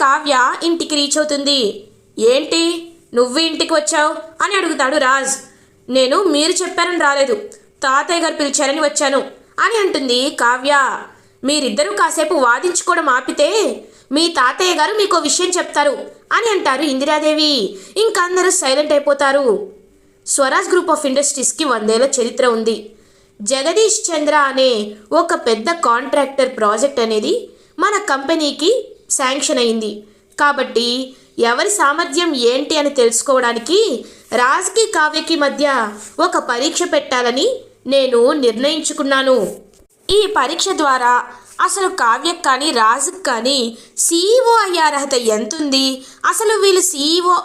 కావ్య ఇంటికి రీచ్ అవుతుంది. ఏంటి? నువ్వు ఇంటికి వచ్చావు? అని అడుగుతాడు రాజ్. నేను మీరు చెప్పారని రాలేదు. తాతయ్య గారు పిలిచారని వచ్చాను. అని అంటుంది కావ్య. మీరిద్దరూ కాసేపు వాదించుకోవడం ఆపితే మీ తాతయ్య గారు మీకు విషయం చెప్తారు అని అంటారు ఇందిరాదేవి. ఇంకా అందరూ సైలెంట్ అయిపోతారు. స్వరాజ్ గ్రూప్ ఆఫ్ ఇండస్ట్రీస్కి వందేళ్ళ చరిత్ర ఉంది. జగదీష్ చంద్ర అనే ఒక పెద్ద కాంట్రాక్టర్ ప్రాజెక్ట్ అనేది మన కంపెనీకి శాంక్షన్ అయింది. కాబట్టి ఎవరి సామర్థ్యం ఏంటి అని తెలుసుకోవడానికి రాజ్కి కావ్యకి మధ్య ఒక పరీక్ష పెట్టాలని నేను నిర్ణయించుకున్నాను. ఈ పరీక్ష ద్వారా అసలు కావ్యకు కానీ రాజుకి కానీ సీఈఓ అయ్యే అర్హత ఎంతుంది? అసలు వీళ్ళు సీఈఓ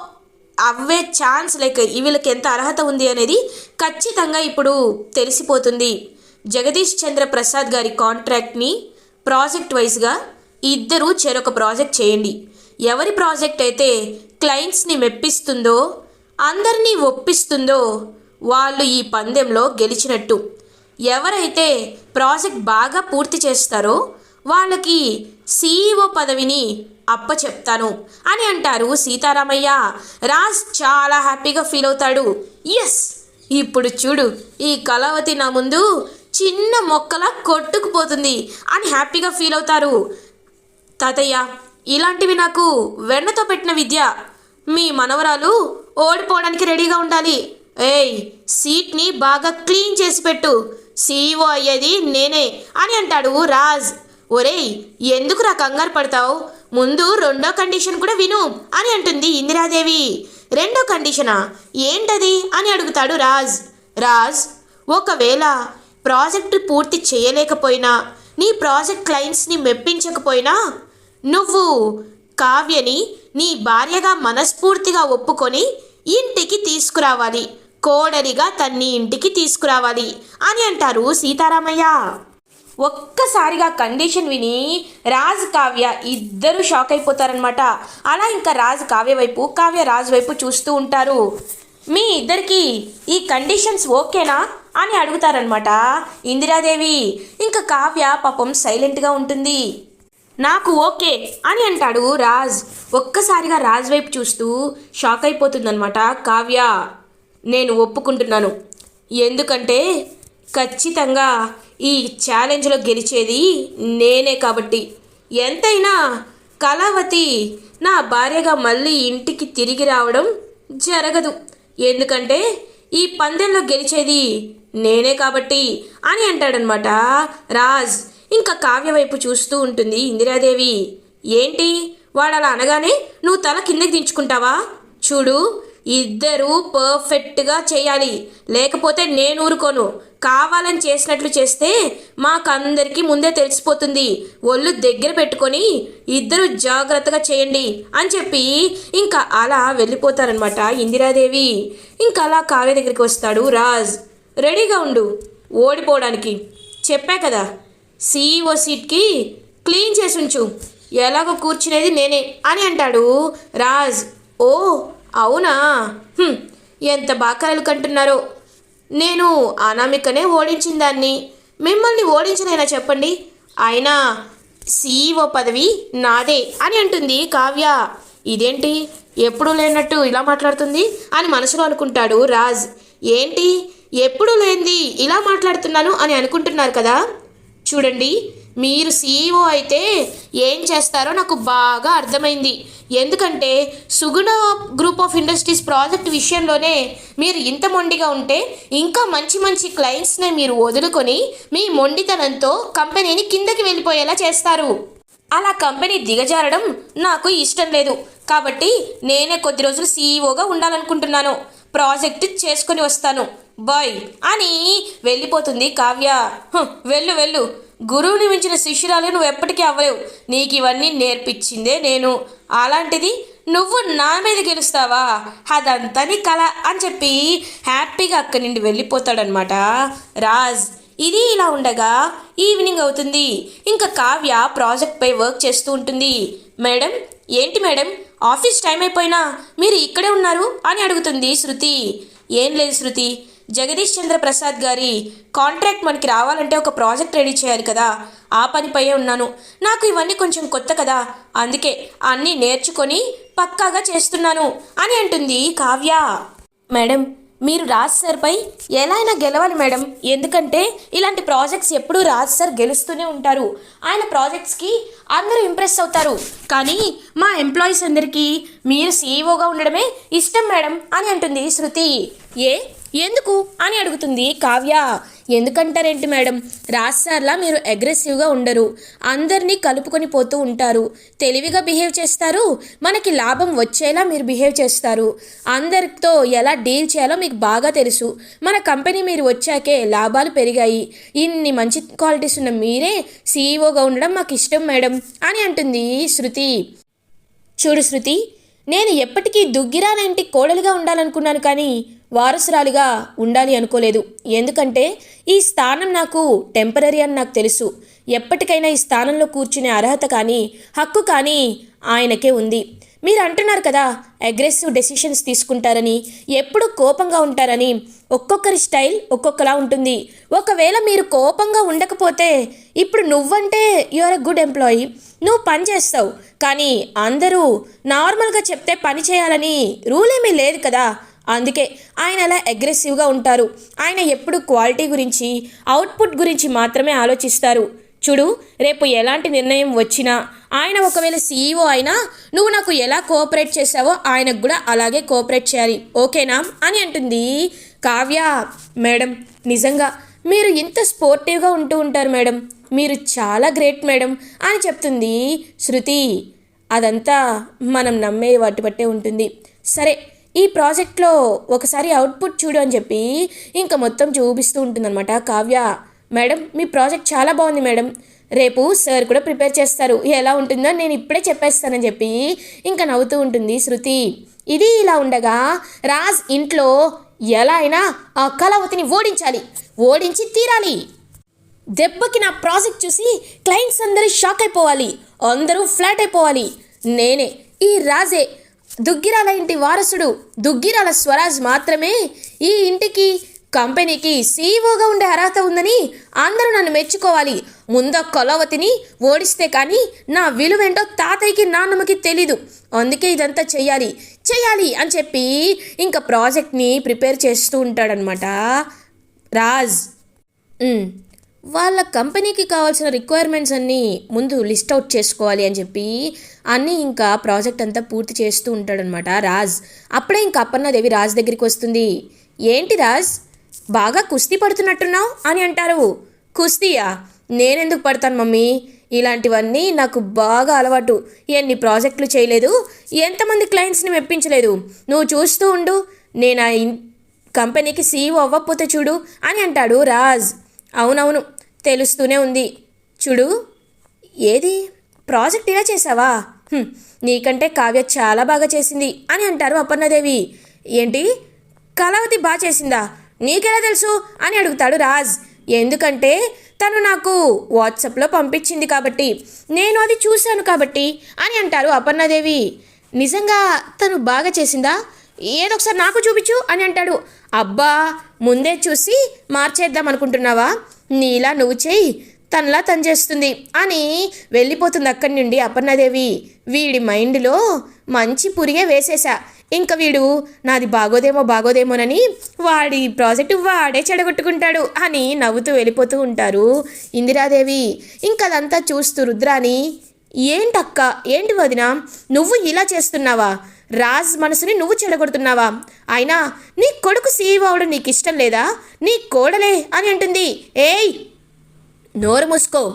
అవ్వే ఛాన్స్ లైక్ వీళ్ళకి ఎంత అర్హత ఉంది అనేది ఖచ్చితంగా ఇప్పుడు తెలిసిపోతుంది. జగదీష్ చంద్ర ప్రసాద్ గారి కాంట్రాక్ట్ని ప్రాజెక్ట్ వైజ్గా ఇద్దరూ చెరొక ప్రాజెక్ట్ చేయండి. ఎవరి ప్రాజెక్ట్ అయితే క్లయింట్స్ని మెప్పిస్తుందో అందరినీ ఒప్పిస్తుందో వాళ్ళు ఈ పందెంలో గెలిచినట్టు. ఎవరైతే ప్రాజెక్ట్ బాగా పూర్తి చేస్తారో వాళ్ళకి సీఈఓ పదవిని అప్పచెప్తాను అని అంటారు సీతారామయ్య. రాజ్ చాలా హ్యాపీగా ఫీల్ అవుతాడు. ఎస్ ఇప్పుడు చూడు ఈ కళావతి నా ముందు చిన్న మొక్కలా కొట్టుకుపోతుంది అని హ్యాపీగా ఫీల్ అవుతారు. తాతయ్య ఇలాంటివి నాకు వెన్నతో పెట్టిన విద్య. మీ మనవరాలు ఓడిపోవడానికి రెడీగా ఉండాలి. ఏయ్ సీట్ని బాగా క్లీన్ చేసి పెట్టు. సీఈఓ అయ్యేది నేనే అని అంటాడు రాజ్. ఒరేయ్ ఎందుకు రా కంగారు పడతావు? ముందు రెండో కండిషన్ కూడా విను అని అంటుంది ఇందిరాదేవి. రెండో కండిషనా? ఏంటది అని అడుగుతాడు రాజ్. రాజ్ ఒకవేళ ప్రాజెక్టు పూర్తి చేయలేకపోయినా నీ ప్రాజెక్ట్ క్లయింట్స్ని మెప్పించకపోయినా నువ్వు కావ్యని నీ భార్యగా మనస్ఫూర్తిగా ఒప్పుకొని ఇంటికి తీసుకురావాలి. కోడలిగా తన్ని ఇంటికి తీసుకురావాలి అని అంటారు సీతారామయ్య. ఒక్కసారిగా కండిషన్ విని రాజు కావ్య ఇద్దరు షాక్ అయిపోతారనమాట అలా ఇంకా రాజు కావ్య వైపు కావ్య రాజు వైపు చూస్తూ ఉంటారు. మీ ఇద్దరికి ఈ కండిషన్స్ ఓకేనా అని అడుగుతారనమాట ఇందిరాదేవి ఇంకా కావ్య పాపం సైలెంట్గా ఉంటుంది. నాకు ఓకే అని అంటాడు రాజ్. ఒక్కసారిగా రాజ్ వైపు చూస్తూ షాక్ అయిపోతుందన్నమాట. కావ్య నేను ఒప్పుకుంటున్నాను. ఎందుకంటే ఖచ్చితంగా ఈ ఛాలెంజ్లో గెలిచేది నేనే కాబట్టి. ఎంతైనా కళావతి నా భార్యగా మళ్ళీ ఇంటికి తిరిగి రావడం జరగదు. ఎందుకంటే ఈ పందెంలో గెలిచేది నేనే కాబట్టి అని అంటాడనమాట రాజ్. ఇంకా కావ్య వైపు చూస్తూ ఉంటుంది ఇందిరాదేవి. ఏంటి? వాడు అలా అనగానే నువ్వు తల కిందకి దించుకుంటావా? చూడు ఇద్దరూ పర్ఫెక్ట్గా చేయాలి. లేకపోతే నేను ఊరుకోను. కావాలని చేసినట్లు చేస్తే మాకందరికీ ముందే తెలిసిపోతుంది. ఒళ్ళు దగ్గర పెట్టుకొని ఇద్దరు జాగ్రత్తగా చేయండి అని చెప్పి ఇంకా అలా వెళ్ళిపోతారనమాట ఇందిరాదేవి. ఇంకా అలా కావ్య దగ్గరికి వస్తాడు రాజ్. రెడీగా ఉండు. ఓడిపోవడానికి. చెప్పా కదా. సీఈఓ సీట్కి క్లీన్ చేసి ఉంచు. ఎలాగో కూర్చునేది నేనే అని అంటాడు రాజ్. ఓ అవునా? ఎంత బాకాయలు కంటున్నారో. నేను అనామికనే ఓడించిన దాన్ని. మిమ్మల్ని ఓడించనైనా చెప్పండి? అయినా సీఈఓ పదవి నాదే అని అంటుంది కావ్య. ఇదేంటి? ఎప్పుడూ లేనట్టు ఇలా మాట్లాడుతుంది అని మనసులో అనుకుంటాడు రాజ్. ఏంటి? ఎప్పుడూ లేనిది ఇలా మాట్లాడుతున్నాను అని అనుకుంటున్నారు కదా? చూడండి మీరు సీఈఓ అయితే ఏం చేస్తారో నాకు బాగా అర్థమైంది. ఎందుకంటే Suguna group of industries project విషయంలోనే మీరు ఇంత మొండిగా ఉంటే ఇంకా మంచి మంచి క్లయింట్స్ని మీరు వదులుకొని మీ మొండితనంతో కంపెనీని కిందకి వెళ్ళిపోయేలా చేస్తారు. అలా కంపెనీ దిగజారడం నాకు ఇష్టం లేదు. కాబట్టి నేనే కొద్ది రోజులు సీఈఓగా ఉండాలనుకుంటున్నాను. ప్రాజెక్ట్ చేసుకొని వస్తాను. బాయ్ అని వెళ్ళిపోతుంది కావ్య. వెళ్ళు వెళ్ళు. గురువుని మించిన శిష్యురాలు నువ్వు ఎప్పటికీ అవ్వలేవు. నీకు ఇవన్నీ నేర్పించిందే నేను. అలాంటిది నువ్వు నా మీద గెలుస్తావా? అదంతా నీ కళ అని చెప్పి హ్యాపీగా అక్కడి నుండి వెళ్ళిపోతాడనమాట రాజ్ ఇది ఇలా ఉండగా ఈవినింగ్ అవుతుంది. ఇంకా కావ్య ప్రాజెక్ట్పై వర్క్ చేస్తూ ఉంటుంది. మేడం ఏంటి మేడం? ఆఫీస్ టైం అయిపోయినా మీరు ఇక్కడే ఉన్నారు అని అడుగుతుంది శృతి. ఏం లేదు శృతి. జగదీష్ చంద్ర ప్రసాద్ గారి కాంట్రాక్ట్ మనకి రావాలంటే ఒక ప్రాజెక్ట్ రెడీ చేయాలి కదా. ఆ పనిపై ఉన్నాను. నాకు ఇవన్నీ కొంచెం కొత్త కదా. అందుకే అన్నీ నేర్చుకొని పక్కాగా చేస్తున్నాను అని అంటుంది కావ్య. మేడం మీరు రాజ్ సార్పై ఎలా అయినా గెలవాలి మేడం. ఎందుకంటే ఇలాంటి ప్రాజెక్ట్స్ ఎప్పుడూ రాజ్ సార్ గెలుస్తూనే ఉంటారు. ఆయన ప్రాజెక్ట్స్కి అందరూ ఇంప్రెస్ అవుతారు. కానీ మా ఎంప్లాయీస్ అందరికీ మీరు సీఈఓగా ఉండడమే ఇష్టం మేడం అని అంటుంది శృతి. ఏ? ఎందుకు అని అడుగుతుంది కావ్య. ఎందుకంటారేంటి మేడం? రాజ్ సార్లా మీరు అగ్రెసివ్గా ఉండరు. అందరినీ కలుపుకొని పోతూ ఉంటారు. తెలివిగా బిహేవ్ చేస్తారు. మనకి లాభం వచ్చేలా మీరు బిహేవ్ చేస్తారు. అందరితో ఎలా డీల్ చేయాలో మీకు బాగా తెలుసు. మన కంపెనీ మీరు వచ్చాకే లాభాలు పెరిగాయి. ఇన్ని మంచి క్వాలిటీస్ ఉన్న మీరే సీఈఓగా ఉండడం మాకు ఇష్టం మేడం అని అంటుంది శృతి. చూడు శృతి నేను ఎప్పటికీ దుగ్గిరాలంటి కోడలుగా ఉండాలనుకున్నాను కానీ వారసురాలిగా ఉండాలి అనుకోలేదు. ఎందుకంటే ఈ స్థానం నాకు టెంపరీ అని నాకు తెలుసు. ఎప్పటికైనా ఈ స్థానంలో కూర్చునే అర్హత కానీ హక్కు కానీ ఆయనకే ఉంది. మీరు అంటున్నారు కదా అగ్రెసివ్ డెసిషన్స్ తీసుకుంటారని ఎప్పుడు కోపంగా ఉంటారని. ఒక్కొక్కరి స్టైల్ ఒక్కొక్కలా ఉంటుంది. ఒకవేళ మీరు కోపంగా ఉండకపోతే ఇప్పుడు నువ్వంటే యువర్ ఎ గుడ్ ఎంప్లాయీ నువ్వు పని చేస్తావు. కానీ అందరూ నార్మల్గా చెప్తే పని చేయాలని రూల్ ఏమీ లేదు కదా. అందుకే ఆయన అలా అగ్రెసివ్గా ఉంటారు. ఆయన ఎప్పుడు క్వాలిటీ గురించి అవుట్పుట్ గురించి మాత్రమే ఆలోచిస్తారు. చూడు రేపు ఎలాంటి నిర్ణయం వచ్చినా ఆయన ఒకవేళ సీఈఓ అయినా నువ్వు నాకు ఎలా కోఆపరేట్ చేసావో ఆయనకు కూడా అలాగే కోఆపరేట్ చేయాలి. ఓకేనా అని అంటుంది కావ్య. మేడం నిజంగా మీరు ఇంత స్పోర్టివ్గా ఉంటూ ఉంటారు మేడం. మీరు చాలా గ్రేట్ మేడం అని చెప్తుంది శృతి. అదంతా మనం నమ్మే వాటి బట్టే ఉంటుంది. సరే ఈ ప్రాజెక్ట్లో ఒకసారి అవుట్పుట్ చూడు అని చెప్పి ఇంకా మొత్తం చూపిస్తూ ఉంటుందన్నమాట. కావ్య మేడం మీ ప్రాజెక్ట్ చాలా బాగుంది మేడం. రేపు సార్ కూడా ప్రిపేర్ చేస్తారు. ఎలా ఉంటుందో నేను ఇప్పుడే చెప్పేస్తానని చెప్పి ఇంకా నవ్వుతూ ఉంటుంది శృతి. ఇది ఇలా ఉండగా రాజ్ ఇంట్లో ఎలా అయినా ఆ కళావతిని ఓడించాలి ఓడించి తీరాలి. దెబ్బకి నా ప్రాజెక్ట్ చూసి క్లయింట్స్ అందరూ షాక్ అయిపోవాలి అందరూ ఫ్లాట్ అయిపోవాలి. నేనే ఈ రాజే దుగ్గిరాల ఇంటి వారసుడు దుగ్గిరాల స్వరాజ్ మాత్రమే ఈ ఇంటికి కంపెనీకి సీఈఓగా ఉండే అర్హత ఉందని అందరూ నన్ను మెచ్చుకోవాలి. ముంద కొలవతిని ఓడిస్తే కానీ నా విలువేంటో తాతయ్యకి నాన్నమ్మకి తెలీదు. అందుకే ఇదంతా చెయ్యాలి. చెయ్యాలి అని చెప్పి ఇంకా ప్రాజెక్ట్ని ప్రిపేర్ చేస్తూ ఉంటాడనమాట రాజ్. వాళ్ళ కంపెనీకి కావాల్సిన రిక్వైర్మెంట్స్ అన్నీ ముందు లిస్ట్ అవుట్ చేసుకోవాలి అని చెప్పి అన్నీ ఇంకా ప్రాజెక్ట్ అంతా పూర్తి చేస్తూ ఉంటాడనమాట రాజ్ అప్పుడే ఇంకా అప్పన్నదేవి రాజ్ దగ్గరికి వస్తుంది. ఏంటి రాజ్ బాగా కుస్తీ పడుతున్నట్టున్నావు? అని అంటారు. కుస్తీయా? నేనెందుకు పడతాను మమ్మీ? ఇలాంటివన్నీ నాకు బాగా అలవాటు. ఎన్ని ప్రాజెక్టులు చేయలేదు ఎంతమంది క్లయింట్స్ని మెప్పించలేదు. నువ్వు చూస్తూ ఉండు నేను ఆ కంపెనీకి సీఈఓ అవ్వకపోతే చూడు అని అంటాడు రాజ్. అవునవును తెలుస్తూనే ఉంది. చూడు ఏది? ప్రాజెక్ట్ ఇలా చేసావా నీకంటే కావ్య చాలా బాగా చేసింది అని అంటారు అపర్ణదేవి. ఏంటి? కళావతి బాగా చేసిందా? నీకెలా తెలుసు అని అడుగుతాడు రాజ్. ఎందుకంటే తను నాకు వాట్సాప్లో పంపించింది కాబట్టి నేను అది చూశాను కాబట్టి అని అంటారు అపర్ణదేవి. నిజంగా తను బాగా చేసిందా? ఏదో ఒకసారి నాకు చూపించు అని అంటాడు. అబ్బా ముందే చూసి మార్చేద్దాం అనుకుంటున్నావా? నీలా నువ్వు చేయి. తనలా తను చేస్తుంది అని వెళ్ళిపోతుంది అక్కడి నుండి అపర్ణదేవి. వీడి మైండ్లో మంచి పురిగే వేసేసా ఇంకా వీడు నాది బాగోదేమో బాగోదేమోనని వాడి ప్రాజెక్టు వాడే చెడగొట్టుకుంటాడు అని నవ్వుతూ వెళ్ళిపోతూ ఉంటారు ఇందిరాదేవి. ఇంకా అదంతా చూస్తూ రుద్రాని ఏంటక్క ఏంటి వదిన నువ్వు ఇలా చేస్తున్నావా? రాజ్ మనసుని నువ్వు చెడగొడుతున్నావా? అయినా నీ కొడుకు సీఈఓ అవడం నీకు ఇష్టం లేదా? నీ కోడలే అని అంటుంది. ఏయ్ నోరు మూసుకో.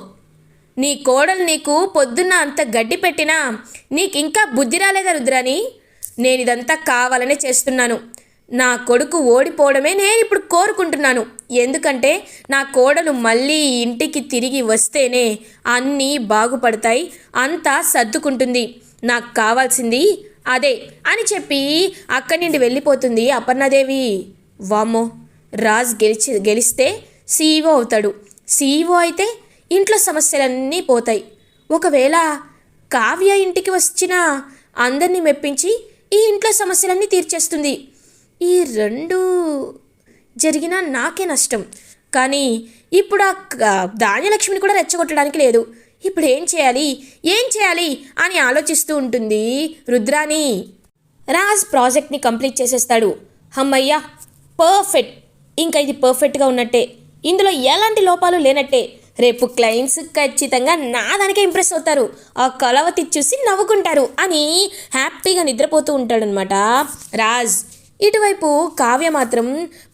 నీ కోడలు నీకు పొద్దున్న అంత గడ్డి పెట్టినా నీకు ఇంకా బుద్ధి రాలేదా రుద్రాని నేను ఇదంతా కావాలనే చేస్తున్నాను. నా కొడుకు ఓడిపోవడమే నేను ఇప్పుడు కోరుకుంటున్నాను. ఎందుకంటే నా కోడలు మళ్ళీ ఇంటికి తిరిగి వస్తేనే అన్నీ బాగుపడతాయి అంతా సర్దుకుంటుంది. నాకు కావాల్సింది అదే అని చెప్పి అక్కడి నుండి వెళ్ళిపోతుంది అపర్ణదేవి. వామ్మో రాజ్ గెలిచి గెలిస్తే సీఈఓ అవుతాడు. సీఈఓ అయితే ఇంట్లో సమస్యలన్నీ పోతాయి. ఒకవేళ కావ్య ఇంటికి వచ్చిన అందరినీ మెప్పించి ఈ ఇంట్లో సమస్యలన్నీ తీర్చేస్తుంది. ఈ రెండు జరిగినా నాకే నష్టం. కానీ ఇప్పుడు ఆ ధాన్యలక్ష్మిని కూడా రెచ్చగొట్టడానికి లేదు. ఇప్పుడు ఏం చేయాలి? ఏం చేయాలి? అని ఆలోచిస్తూ ఉంటుంది రుద్రాని రాజ్ ప్రాజెక్ట్ని కంప్లీట్ చేసేస్తాడు. హమ్మయ్యా పర్ఫెక్ట్. ఇంకా ఇది పర్ఫెక్ట్గా ఉన్నట్టే. ఇందులో ఎలాంటి లోపాలు లేనట్టే. రేపు క్లయింట్స్ ఖచ్చితంగా నా దానికే ఇంప్రెస్ అవుతారు. ఆ కలవతి చూసి నవ్వుకుంటారు అని హ్యాపీగా నిద్రపోతూ ఉంటాడనమాట రాజ్ ఇటువైపు కావ్య మాత్రం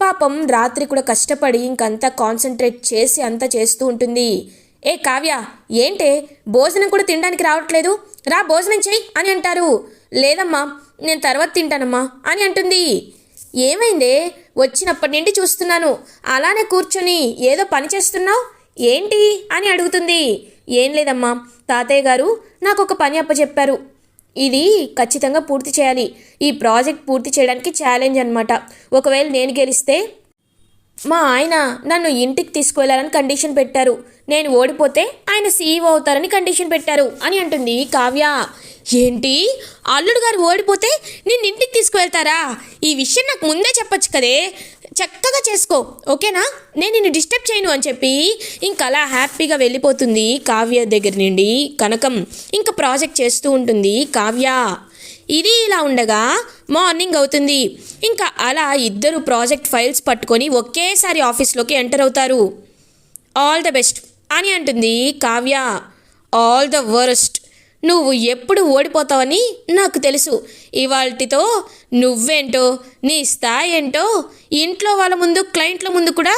పాపం రాత్రి కూడా కష్టపడి ఇంకంతా కాన్సన్ట్రేట్ చేసి అంతా చేస్తూ ఉంటుంది. ఏ కావ్య ఏంటే? భోజనం కూడా తినడానికి రావట్లేదు. రా భోజనం చెయ్యి అని అంటారు. లేదమ్మా నేను తర్వాత తింటానమ్మా అని అంటుంది. ఏమైందే? వచ్చినప్పటి నుండి చూస్తున్నాను. అలానే కూర్చొని ఏదో పని చేస్తున్నావు? ఏంటి? అని అడుగుతుంది. ఏం లేదమ్మా. తాతయ్య గారు నాకు ఒక పని అప్పచెప్పారు. ఇది ఖచ్చితంగా పూర్తి చేయాలి. ఈ ప్రాజెక్ట్ పూర్తి చేయడానికి ఛాలెంజ్ అనమాట ఒకవేళ నేను గెలిస్తే మా ఆయన నన్ను ఇంటికి తీసుకువెళ్ళాలని కండిషన్ పెట్టారు. నేను ఓడిపోతే ఆయన సీఈఓ అవుతారని కండిషన్ పెట్టారు అని అంటుంది కావ్య. ఏంటి? అల్లుడు గారు ఓడిపోతే నిన్ను ఇంటికి తీసుకువెళ్తారా? ఈ విషయం నాకు ముందే చెప్పొచ్చు కదే. చక్కగా చేసుకో. ఓకేనా? నేను నిన్ను డిస్టర్బ్ చేయను అని చెప్పి ఇంకా అలా హ్యాపీగా వెళ్ళిపోతుంది కావ్య దగ్గర నుండి కనకం. ఇంకా ప్రాజెక్ట్ చేస్తూ ఉంటుంది కావ్య. ఇది ఇలా ఉండగా మార్నింగ్ అవుతుంది. ఇంకా అలా ఇద్దరు ప్రాజెక్ట్ ఫైల్స్ పట్టుకొని ఒకేసారి ఆఫీస్లోకి ఎంటర్ అవుతారు. ఆల్ ద బెస్ట్ అని అంటుంది కావ్య. All the worst. నువ్వు ఎప్పుడు ఓడిపోతావని నాకు తెలుసు. ఇవాల్టితో నువ్వేంటో నీ స్థాయి ఏంటో ఇంట్లో వాళ్ళ ముందు క్లయింట్ల ముందు కూడా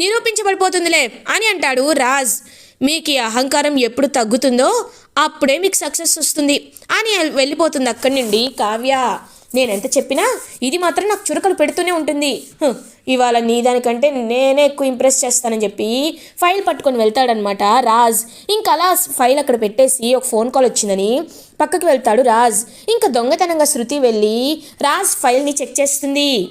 నిరూపించబడిపోతుందిలే అని అంటాడు రాజ్. మీకు ఈ అహంకారం ఎప్పుడు తగ్గుతుందో అప్పుడే మీకు సక్సెస్ వస్తుంది. అని వెళ్ళిపోతుంది అక్కడి నుండి కావ్య. నేను ఎంత చెప్పినా ఇది మాత్రం నాకు చురకలు పెడుతూనే ఉంటుంది. ఇవాళ నీ దానికంటే నేనే ఎక్కువ ఇంప్రెస్ చేస్తానని చెప్పి ఫైల్ పట్టుకొని వెళ్తాడనమాట రాజ్. ఇంకా అలా ఫైల్ అక్కడ పెట్టేసి ఒక ఫోన్ కాల్ వచ్చిందని పక్కకి వెళ్తాడు రాజ్. ఇంకా దొంగతనంగా శృతి వెళ్ళి రాజ్ ఫైల్ని చెక్ చేస్తుంది.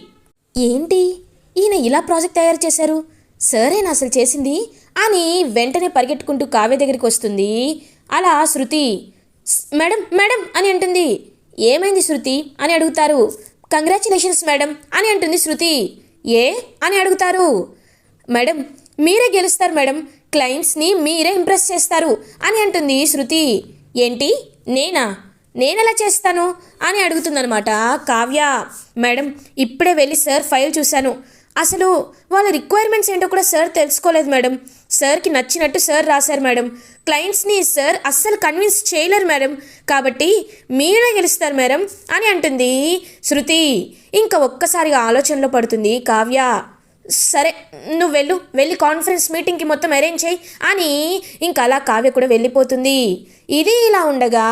ఏంటి? ఈయన ఇలా ప్రాజెక్ట్ తయారు చేశారు? సరేనా అసలు చేసింది అని వెంటనే పరిగెట్టుకుంటూ కావ్య దగ్గరికి వస్తుంది. అలా శృతి మేడం మేడం అని అంటుంది. ఏమైంది శృతి? అని అడుగుతారు. కంగ్రాచులేషన్స్ మేడం అని అంటుంది శృతి. ఏ? అని అడుగుతారు. మేడం మీరే గెలుస్తారు మేడం. క్లయింట్స్ని మీరే ఇంప్రెస్ చేస్తారు అని అంటుంది శృతి. ఏంటి? నేనా? నేనెలా చేస్తాను? అని అడుగుతుందనమాట కావ్య. మేడం ఇప్పుడే వెళ్ళి సార్ ఫైల్ చూశాను. అసలు వాళ్ళ రిక్వైర్మెంట్స్ ఏంటో కూడా సార్ తెలుసుకోలేదు మేడం సార్కి నచ్చినట్టు సార్ రాశారు మేడం క్లయింట్స్ని సార్ అస్సలు కన్విన్స్ చేయలేరు మేడం కాబట్టి మీరే గెలుస్తారు మేడం అని అంటుంది. శృతి ఇంకా ఒక్కసారిగా ఆలోచనలో పడుతుంది. కావ్య సరే నువ్వు వెళ్ళు. వెళ్ళి కాన్ఫరెన్స్ మీటింగ్కి మొత్తం అరేంజ్ చేయి అని ఇంకా అలా కావ్య కూడా వెళ్ళిపోతుంది. ఇది ఇలా ఉండగా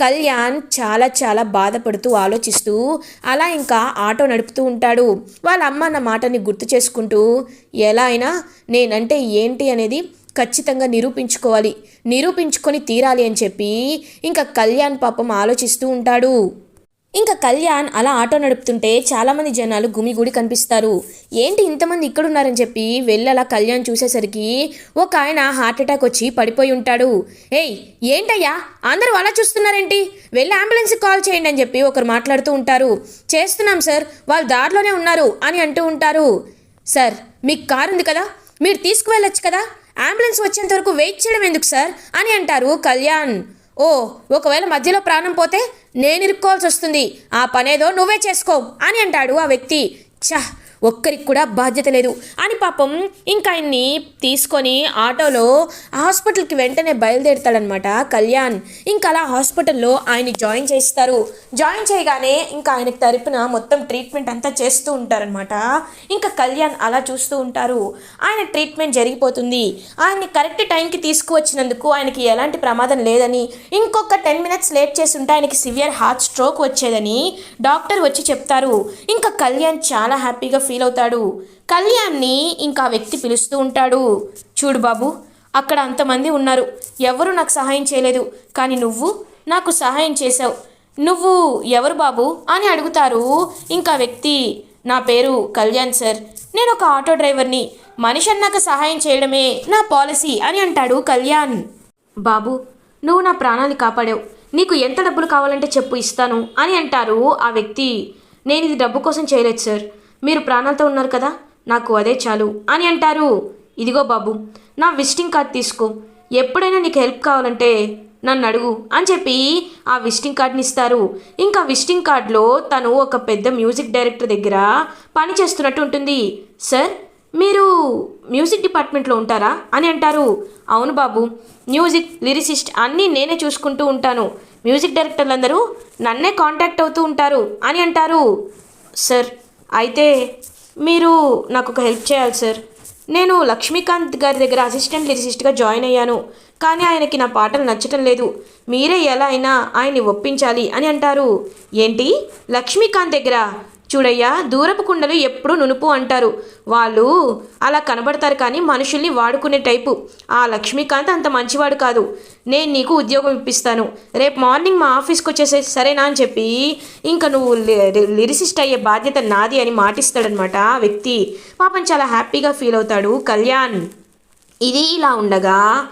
కళ్యాణ్ చాలా చాలా బాధపడుతూ ఆలోచిస్తూ అలా ఇంకా ఆటో నడుపుతూ ఉంటాడు. వాళ్ళ అమ్మ అన్న మాటని గుర్తు చేసుకుంటూ ఎలా అయినా నేనంటే ఏంటి అనేది ఖచ్చితంగా నిరూపించుకోవాలి. నిరూపించుకొని తీరాలి అని చెప్పి ఇంకా కళ్యాణ్ పాపం ఆలోచిస్తూ ఉంటాడు. ఇంకా కళ్యాణ్ అలా ఆటో నడుపుతుంటే చాలామంది జనాలు గుమిగూడి కనిపిస్తారు. ఏంటి ఇంతమంది ఇక్కడున్నారని చెప్పి వెళ్ళి అలా కళ్యాణ్ చూసేసరికి ఒక ఆయన హార్ట్ అటాక్ వచ్చి పడిపోయి ఉంటాడు. ఏయ్ ఏంటయ్యా? అందరూ అలా చూస్తున్నారేంటి? వెళ్ళి అంబులెన్స్కి కాల్ చేయండి అని చెప్పి ఒకరు మాట్లాడుతూ ఉంటారు. చేస్తున్నాం సార్ వాళ్ళు దారిలోనే ఉన్నారు అని అంటూ ఉంటారు. సార్ మీకు కారు ఉంది కదా? మీరు తీసుకువెళ్ళొచ్చు కదా? అంబులెన్స్ వచ్చేంత వరకు వెయిట్ చేయడం ఎందుకు సార్? అని అంటారు కళ్యాణ్. ఓ ఒకవేళ మధ్యలో ప్రాణం పోతే నేను ఇరుక్కోవాల్సి వస్తుంది. ఆ పనేదో నువ్వే చేసుకో అని అంటాడు ఆ వ్యక్తి. చహ్ ఒక్కరికి కూడా బాధ్యత లేదు. అని పాపం ఇంకా ఆయన్ని తీసుకొని ఆటోలో హాస్పిటల్కి వెంటనే బయలుదేరుతాడనమాట కళ్యాణ్. ఇంకా అలా హాస్పిటల్లో ఆయన జాయిన్ చేస్తారు. జాయిన్ చేయగానే ఇంకా ఆయనకి తరపున మొత్తం ట్రీట్మెంట్ అంతా చేస్తూ ఉంటారనమాట ఇంకా కళ్యాణ్ అలా చూస్తూ ఉంటారు. ఆయన ట్రీట్మెంట్ జరిగిపోతుంది. ఆయన్ని కరెక్ట్ టైంకి తీసుకువచ్చినందుకు ఆయనకి ఎలాంటి ప్రమాదం లేదని ఇంకొక టెన్ మినిట్స్ లేట్ చేస్తుంటే ఆయనకి సివియర్ హార్ట్ స్ట్రోక్ వచ్చేదని డాక్టర్ వచ్చి చెప్తారు. ఇంకా కళ్యాణ్ చాలా హ్యాపీగా ఫీల్ అవుతాడు. కళ్యాణ్ని ఇంకా వ్యక్తి పిలుస్తూ ఉంటాడు. చూడు బాబు అక్కడ అంతమంది ఉన్నారు. ఎవరు నాకు సహాయం చేయలేదు. కానీ నువ్వు నాకు సహాయం చేశావు. నువ్వు ఎవరు బాబు అని అడుగుతారు. ఇంకా వ్యక్తి నా పేరు కళ్యాణ్ సార్. నేను ఒక ఆటో డ్రైవర్ని. మనిషి అన్నాక సహాయం చేయడమే నా పాలసీ అని అంటాడు కళ్యాణ్. బాబు నువ్వు నా ప్రాణాలు కాపాడావు. నీకు ఎంత డబ్బులు కావాలంటే చెప్పు ఇస్తాను అని అంటారు ఆ వ్యక్తి. నేను ఇది డబ్బు కోసం చేయలేదు సార్. మీరు ప్రాణాలతో ఉన్నారు కదా? నాకు అదే చాలు అని అంటారు. ఇదిగో బాబు నా విజిటింగ్ కార్డ్ తీసుకో. ఎప్పుడైనా నీకు హెల్ప్ కావాలంటే నన్ను అడుగు అని చెప్పి ఆ విజిటింగ్ కార్డ్ని ఇస్తారు. ఇంకా విజిటింగ్ కార్డ్లో తను ఒక పెద్ద మ్యూజిక్ డైరెక్టర్ దగ్గర పని చేస్తున్నట్టు ఉంటుంది. సార్ మీరు మ్యూజిక్ డిపార్ట్మెంట్లో ఉంటారా అని అంటారు. అవును బాబు మ్యూజిక్ లిరిసిస్ట్ అన్నీ నేనే చూసుకుంటూ ఉంటాను. మ్యూజిక్ డైరెక్టర్లందరూ నన్నే కాంటాక్ట్ అవుతూ ఉంటారు అని అంటారు. సార్ అయితే మీరు నాకు ఒక హెల్ప్ చేయాలి సార్. నేను లక్ష్మీకాంత్ గారి దగ్గర అసిస్టెంట్ లిరిసిస్ట్గా జాయిన్ అయ్యాను కానీ ఆయనకి నా పాటలు నచ్చటం లేదు. మీరే ఎలా అయినా ఆయన్ని ఒప్పించాలి అని అంటారు. ఏంటి? లక్ష్మీకాంత్ దగ్గర చూడయ్యా దూరపు కుండలు ఎప్పుడూ నునుపు అంటారు. వాళ్ళు అలా కనబడతారు కానీ మనుషుల్ని వాడుకునే టైపు. ఆ లక్ష్మీకాంత్ అంత మంచివాడు కాదు. నేను నీకు ఉద్యోగం ఇప్పిస్తాను. రేపు మార్నింగ్ మా ఆఫీస్కి వచ్చేసే సరేనా అని చెప్పి ఇంకా నువ్వు లి- లిరిసిస్ట్ అయ్యే బాధ్యత నాది అని మాటిస్తాడనమాట ఆ వ్యక్తి. పాపం చాలా హ్యాపీగా ఫీల్ అవుతాడు. కళ్యాణ్ ఇది ఇలా ఉండగా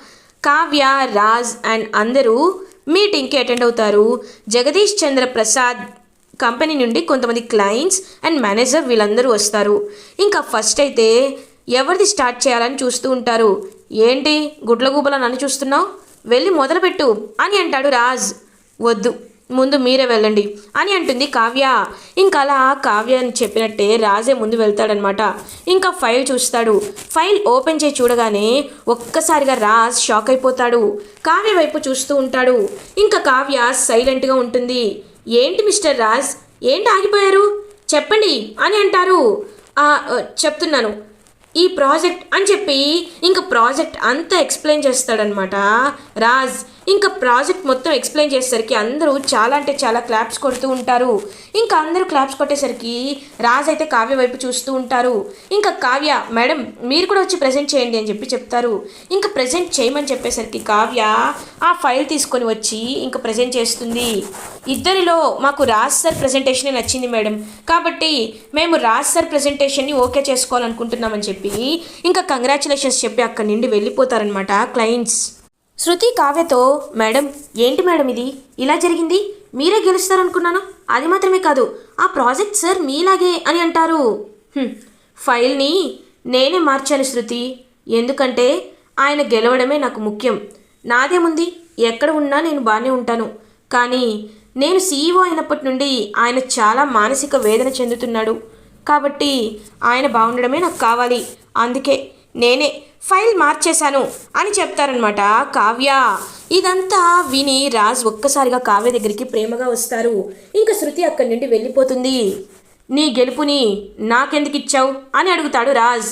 కావ్య రాజ్ అండ్ అందరూ మీటింగ్కి అటెండ్ అవుతారు. జగదీష్ చంద్ర ప్రసాద్ కంపెనీ నుండి కొంతమంది క్లయింట్స్ అండ్ మేనేజర్ వీళ్ళందరూ వస్తారు. ఇంకా ఫస్ట్ అయితే ఎవరిది స్టార్ట్ చేయాలని చూస్తూ ఉంటారు. ఏంటి? గుడ్లగూబల నన్ను చూస్తున్నావు? వెళ్ళి మొదలుపెట్టు. అని అంటాడు రాజ్. వద్దు. ముందు మీరే వెళ్ళండి. అని అంటుంది కావ్య. ఇంకా అలా కావ్య అని చెప్పినట్టే రాజే ముందు వెళ్తాడనమాట. ఇంకా ఫైల్ చూస్తాడు. ఫైల్ ఓపెన్ చేసి చూడగానే ఒక్కసారిగా రాజ్ షాక్ అయిపోతాడు. కావ్య వైపు చూస్తూ ఉంటాడు. ఇంకా కావ్య సైలెంట్గా ఉంటుంది. ఏంటి మిస్టర్ రాజ్? ఏంటి ఆగిపోయారు? చెప్పండి అని అంటారు. చెప్తున్నాను. ఈ ప్రాజెక్ట్ అని చెప్పి ఇంకా ప్రాజెక్ట్ అంతా ఎక్స్ప్లెయిన్ చేస్తాడనమాట రాజ్ ఇంకా ప్రాజెక్ట్ మొత్తం ఎక్స్ప్లెయిన్ చేసేసరికి అందరూ చాలా అంటే చాలా క్లాప్స్ కొడుతూ ఉంటారు. ఇంకా అందరూ క్లాప్స్ కొట్టేసరికి రాజ్ అయితే కావ్య వైపు చూస్తూ ఉంటారు. ఇంకా కావ్య మేడం మీరు కూడా వచ్చి ప్రజెంట్ చేయండి అని చెప్పి చెప్తారు. ఇంకా ప్రజెంట్ చేయమని చెప్పేసరికి కావ్య ఆ ఫైల్ తీసుకొని వచ్చి ఇంకా ప్రజెంట్ చేస్తుంది. ఇద్దరిలో మాకు రాజ్ సార్ ప్రజెంటేషనే నచ్చింది మేడం. కాబట్టి మేము రాజ్ సార్ ప్రజెంటేషన్ని ఓకే చేసుకోవాలనుకుంటున్నామని చెప్పి ఇంకా కంగ్రాచులేషన్స్ చెప్పి అక్కడి నుండి వెళ్ళిపోతారనమాట క్లయింట్స్ శృతి కావ్యతో మేడం ఏంటి మేడం ఇది? ఇలా జరిగింది? మీరే గెలుస్తారనుకున్నాను? అది మాత్రమే కాదు ఆ ప్రాజెక్ట్ సార్ మీలాగే అని అంటారు. ఫైల్ని నేనే మార్చాను శృతి. ఎందుకంటే ఆయన గెలవడమే నాకు ముఖ్యం. నాదేముంది ఎక్కడ ఉన్నా నేను బాగానే ఉంటాను. కానీ నేను సీఈఓ అయినప్పటి నుండి ఆయన చాలా మానసిక వేదన చెందుతున్నాడు. కాబట్టి ఆయన బాగుండడమే నాకు కావాలి. అందుకే నేనే ఫైల్ మార్చేశాను అని చెప్తారనమాట కావ్య ఇదంతా విని రాజ్ ఒక్కసారిగా కావ్య దగ్గరికి ప్రేమగా వస్తారు. ఇంకా శృతి అక్కడి నుండి వెళ్ళిపోతుంది. నీ గెలుపుని నాకెందుకు ఇచ్చావు? అని అడుగుతాడు రాజ్.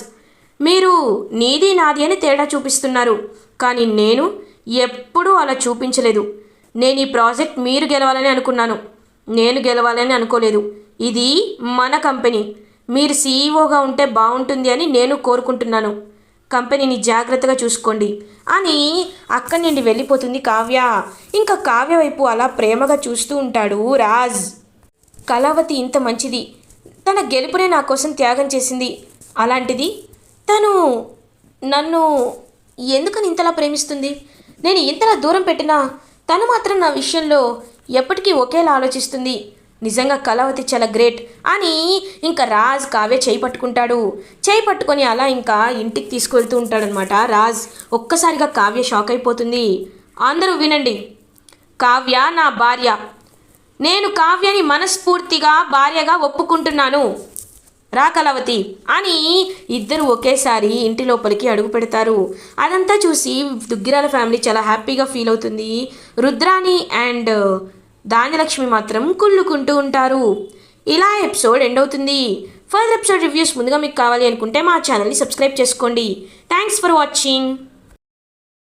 మీరు నీది నాది అని తేడా చూపిస్తున్నారు. కానీ నేను ఎప్పుడూ అలా చూపించలేదు. నేను ఈ ప్రాజెక్ట్ మీరు గెలవాలని అనుకున్నాను. నేను గెలవాలని అనుకోలేదు. ఇది మన కంపెనీ. మీరు సీఈఓగా ఉంటే బాగుంటుంది అని నేను కోరుకుంటున్నాను. కంపెనీని జాగ్రత్తగా చూసుకోండి. అని అక్కడి నుండి వెళ్ళిపోతుంది కావ్య. ఇంకా కావ్య వైపు అలా ప్రేమగా చూస్తూ ఉంటాడు రాజ్. కళావతి ఇంత మంచిది. తన గెలుపునే నా కోసం త్యాగం చేసింది. అలాంటిది తను నన్ను ఎందుకని ఇంతలా ప్రేమిస్తుంది? నేను ఇంతలా దూరం పెట్టినా తను మాత్రం నా విషయంలో ఎప్పటికీ ఒకేలా ఆలోచిస్తుంది. నిజంగా కళావతి చాలా గ్రేట్. అని ఇంకా రాజ్ కావ్య చేయి పట్టుకుంటాడు. చేయి పట్టుకొని అలా ఇంకా ఇంటికి తీసుకువెళ్తూ ఉంటాడనమాట రాజ్ ఒక్కసారిగా కావ్య షాక్ అయిపోతుంది. అందరూ వినండి. కావ్య నా భార్య. నేను కావ్యని మనస్ఫూర్తిగా భార్యగా ఒప్పుకుంటున్నాను. రా కలవతి అని ఇద్దరు ఒకేసారి ఇంటి లోపలికి అడుగు పెడతారు. అదంతా చూసి దుగ్గిరాల ఫ్యామిలీ చాలా హ్యాపీగా ఫీల్ అవుతుంది. రుద్రాని అండ్ దానలక్ష్మి మాత్రం కుళ్ళుకుంటూ ఉంటారు. ఇలా ఎపిసోడ్ ఎండ్ అవుతుంది. ఫర్దర్ ఎపిసోడ్ రివ్యూస్ ముందుగా మీకు కావాలి అనుకుంటే మా ఛానల్ని సబ్స్క్రైబ్ చేసుకోండి. Thanks for watching